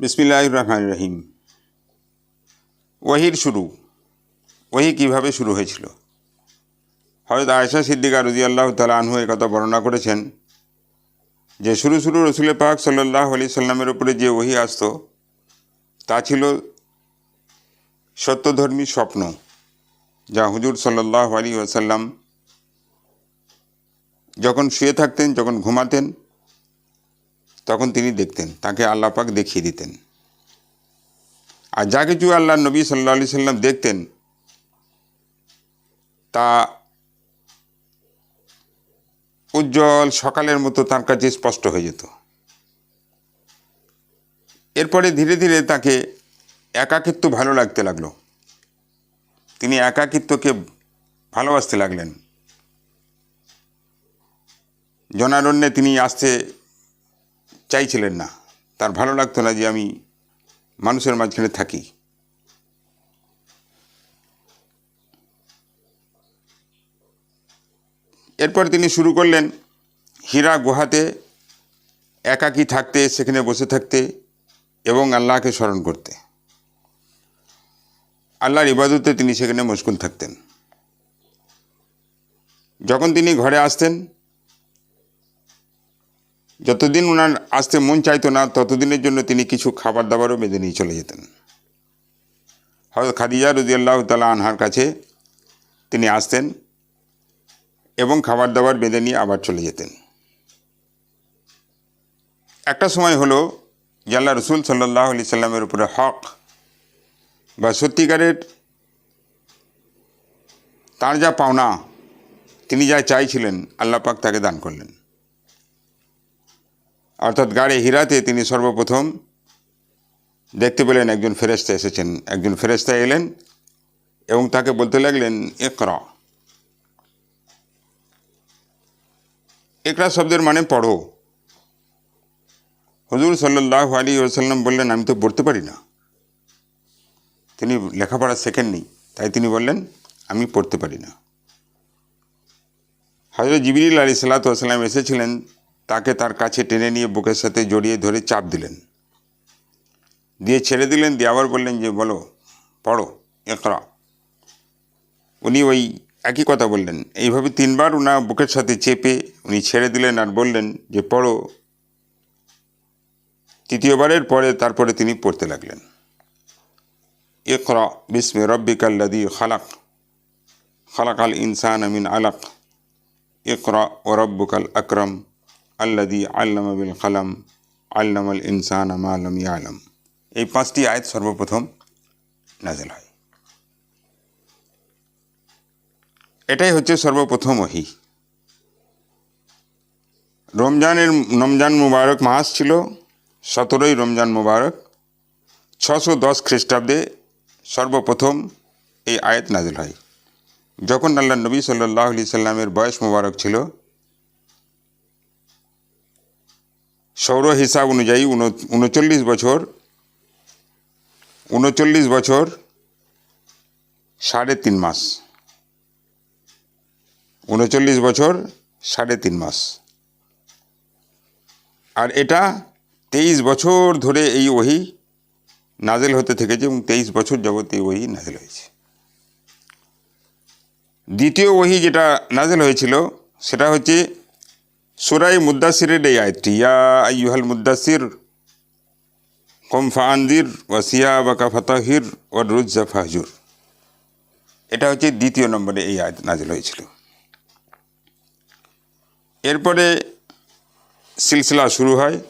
বিসমিল্লাহ রহমান রহিম। ওয়াহির শুরু। ওহি কীভাবে শুরু হয়েছিল? হয়তো আয়সা সিদ্দিকা রজি আল্লাহ তালা আনহু কথা বর্ণনা করেছেন যে, শুরু শুরু রসুল পাক সাল্লাহ আলি সাল্লামের উপরে যে ওহি আসতো, তা ছিল সত্যধর্মী স্বপ্ন, যা হুজুর সাল্লাহ আলী ওয়াসাল্লাম যখন শুয়ে থাকতেন, যখন ঘুমাতেন তখন তিনি দেখতেন, তাকে আল্লাহ পাক দেখিয়ে দিতেন। আর যা কিছু আল্লাহ নবী সাল্লা সাল্লাম দেখতেন, তা উজ্জ্বল সকালের মতো তার কাছে স্পষ্ট হয়ে যেত। এরপরে ধীরে ধীরে তাকে একাকিত্ব ভালো লাগতে লাগল। তিনি একাকিত্বকে ভালোবাসতে লাগলেন। জনারণ্যে তিনি আসতে চাইছিলেন না। তার ভালো লাগতো না যে আমি মানুষের মাঝখানে থাকি। এরপর তিনি শুরু করলেন হীরা গুহাতে একাকী থাকতে, সেখানে বসে থাকতে এবং আল্লাহকে স্মরণ করতে। আল্লাহর ইবাদতে তিনি সেখানে মশগুল থাকতেন। যখন তিনি ঘরে আসতেন যতদিন ওনার আসতে মন চাইতো না, ততদিনের জন্য তিনি কিছু খাবার দাবারও বেঁধে নিয়ে চলে যেতেন। হয়তো খাদিজা রদিয়াল্লাহ তালা আনহার কাছে তিনি আসতেন এবং খাবার দাবার বেঁধে নিয়ে আবার চলে যেতেন। একটা সময় হলো জাল্লা রসুল সাল্লাহ আলি সাল্লামের উপরে হক বা সত্যিকারের তার যা পাওনা, তিনি যা চাইছিলেন, আল্লাহ পাক তাকে দান করলেন। অর্থাৎ গাড়ি হীরাতে তিনি সর্বপ্রথম দেখতে পেলেন একজন ফেরেস্তা এসেছেন। একজন ফেরেস্তা এলেন এবং তাকে বলতে লাগলেন একরা একরা শব্দের মানে পড়ো। হজুর সাল্লাহ আলী ওসাল্লাম বললেন, আমি তো পড়তে পারি না। তিনি লেখাপড়া শেখেননি, তাই তিনি বললেন, আমি পড়তে পারি না। হজরত জিবিল আলী সাল্লাতাম এসেছিলেন তাকে তার কাছে টেনে নিয়ে বুকের সাথে জড়িয়ে ধরে চাপ দিলেন। দিয়ে ছেড়ে দিলেন, দিয়ে আবার বললেন যে, বলো, পড়ো একরা উনি ওই একই কথা বললেন। এইভাবে তিনবার ওনার বুকের সাথে চেপে উনি ছেড়ে দিলেন আর বললেন যে, পড়ো। তৃতীয়বারের পরে তারপরে তিনি পড়তে লাগলেন। ইকরা, বিসমে রব্বিকাল্লাদি খালাক খালাক। আল ইনসান আমিন আলাক। ইকরা ও রব্বুকাল আকরম। আল্লাদি আল্লাম বিল কালাম আল্লাম আল ইনসান আমালম ইয়ালম। এই পাঁচটি আয়াত সর্বপ্রথম নাজেল হয়। এটাই হচ্ছে সর্বপ্রথম ওহি। রমজানের রমজান মুবারক মাস ছিল, সতেরোই রমজান মুবারক, ছশো দশ খ্রিস্টাব্দে সর্বপ্রথম এই আয়াত নাজিল হয়। যখন আল্লাহ নবী সাল্লাহ আলি সাল্লামের বয়স মুবারক ছিল সৌর হিসাব অনুযায়ী উনচল্লিশ বছর উনচল্লিশ বছর, সাড়ে তিন মাস। উনচল্লিশ বছর, সাড়ে তিন মাস। আর এটা তেইশ বছর ধরে এই ওহি নাজেল হতে থেকেছে এবং তেইশ বছর জগতে এই ওহি নাজেল হয়েছে। দ্বিতীয় ওহি যেটা নাজেল হয়েছিল, সেটা হচ্ছে সুরাই মুদাসিরের এই আয়টি ইয়া আইহাল মুদাসির কম ফানদির ওয়াসিয়া বাকা ফাতাহির ও রুজ্জা ফাহজুর। এটা হচ্ছে দ্বিতীয় নম্বরে এই আয়াত নাজেল হয়েছিল। এরপরে সিলসিলা শুরু হয়।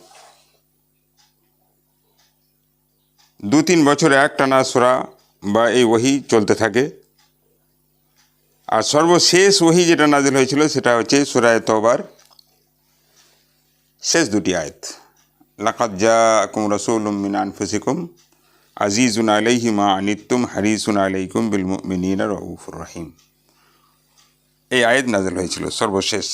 দু তিন বছর এক টানা সোরা বা এই ওহি চলতে থাকে। আর সর্বশেষ ওহি যেটা নাজিল হয়েছিল সেটা হচ্ছে সুরায় তবার শেষ দুটি আয়াত। লাকাত জা আকুম রসুল মিন আনফুসিকুম আজিজুন আলাইহি মা আনিতুম হারিসুন আলাইকুম বিল মিনীন রউফুর রহিম। এই আয়াত নাজিল হয়েছিল সর্বশেষ।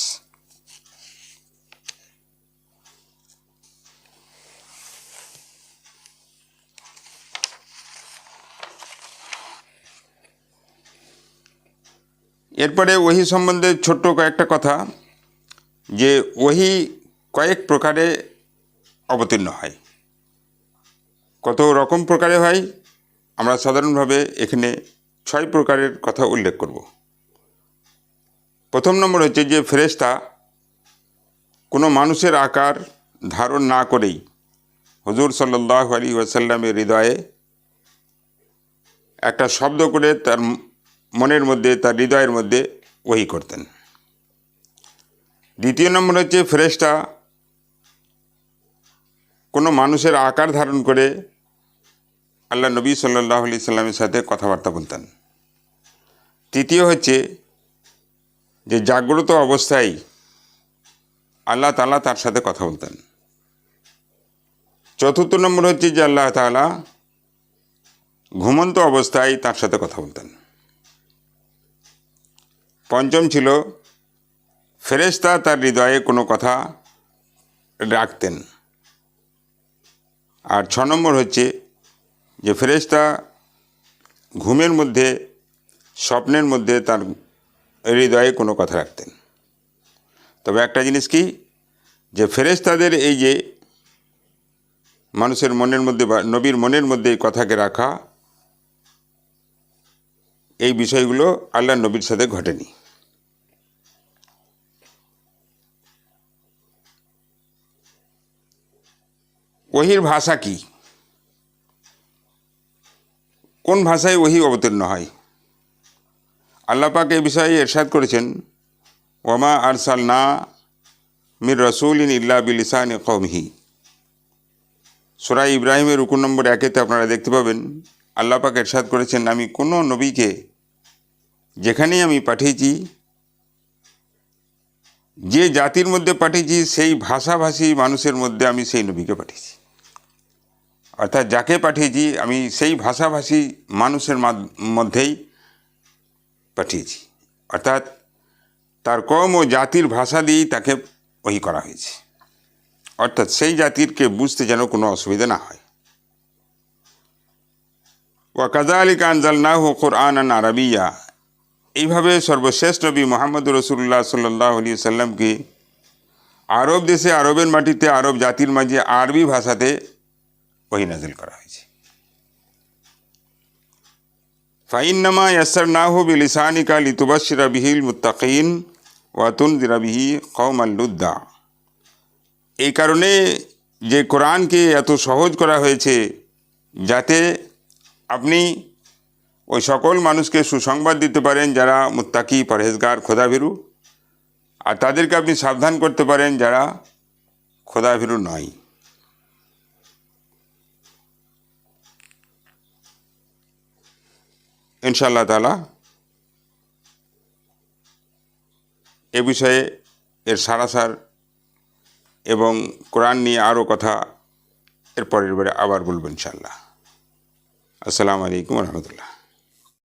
এরপরে ওহি সম্বন্ধে ছোট্ট কয়েকটা কথা। যে ওহি কয়েক প্রকারে অবতীর্ণ হয়। কত রকম প্রকারে হয়, আমরা সাধারণভাবে এখানে ছয় প্রকারের কথা উল্লেখ করব। প্রথম নম্বর হচ্ছে যে ফেরেশতা কোনো মানুষের আকার ধারণ না করেই হুজুর সাল্লাহ আলী ওয়াসাল্লামের হৃদয়ে একটা শব্দ করে তার মনের মধ্যে, তার হৃদয়ের মধ্যে ওহি করতেন। দ্বিতীয় নম্বর হচ্ছে ফেরেশতা কোনো মানুষের আকার ধারণ করে আল্লাহ নবী সাল্লাহ আলি সাল্লামের সাথে কথাবার্তা বলতেন। তৃতীয় হচ্ছে যে জাগ্রত অবস্থায় আল্লাহ তালা তার সাথে কথা বলতেন। চতুর্থ নম্বর হচ্ছে যে আল্লাহ তালা ঘুমন্ত অবস্থায় তার সাথে কথা বলতেন। পঞ্চম ছিল, ফেরেশতা তার হৃদয়ে কোনো কথা রাখতেন। আর ছ নম্বর হচ্ছে যে ফেরেশতা ঘুমের মধ্যে, স্বপ্নের মধ্যে তার হৃদয়ে কোনো কথা রাখতেন। তবে একটা জিনিস কি? যে ফেরেশতাদের এই যে মানুষের মনের মধ্যে বা নবীর মনের মধ্যে কথাকে রাখা, এই বিষয়গুলো আল্লাহ নবীর সাথে ঘটেনি। ওহির ভাষা কি? কোন ভাষায় ওহি অবতীর্ণ হয়? আল্লাহ এ বিষয়ে এরশাদ করেছেন, ওমা আরসাল না মির রসুল ইন ইল্লা বিলিসান কৌমহি সুরাই ইব্রাহিমের রুকুন নম্বর একেতে আপনারা দেখতে পাবেন, আল্লাহ পাক এরশাদ করেছেন, আমি কোনো নবীকে যেখানেই আমি পাঠিয়েছি, যে জাতির মধ্যে পাঠিয়েছি, সেই ভাষাভাষী মানুষের মধ্যে আমি সেই নবীকে পাঠিয়েছি। অর্থাৎ যাকে পাঠিয়েছি, আমি সেই ভাষাভাষী মানুষের মধ্যেই পাঠিয়েছি। অর্থাৎ তার কম ও জাতির ভাষা দিয়েই তাকে ওই করা হয়েছে। অর্থাৎ সেই জাতিরকে বুঝতে যেন কোনো অসুবিধা না হয়। ওয়াকাজা আলী কানজাল না হো কোরআন আরবিয়া। এইভাবে সর্বশেষ নবী মোহাম্মদ রসুল্লাহ সাল্লাহ আলী সাল্লামকে আরব দেশে আরবের মাটিতে, আরব জাতির মাঝে আরবি ভাষাতে ওহি নাজিল করা হয়েছে। ফাইন্নামা ইয়াসার না হো বিলিসানিকা লিতুবাসিরা বিহিল মুত্তাকিন ওয়াতুন দিরাবিহি কৌমাল্লুদ্দা এই কারণে যে কোরআনকে এত সহজ করা হয়েছে যাতে আপনি ওই সকল মানুষকে সুসংবাদ দিতে পারেন যারা মুত্তাকি, পরহেজগার, খোদাভীরু, আর তাদেরকে আপনি সাবধান করতে পারেন যারা খোদাভীরু নয়। ইনশাআল্লাহ তালা এ বিষয়ে এর সারাসার এবং কোরআন নিয়ে আরও কথা এরপরের বারে আবার বলব ইনশাল্লাহ আসসালামু আলাইকুম রহমতুল্লাহ।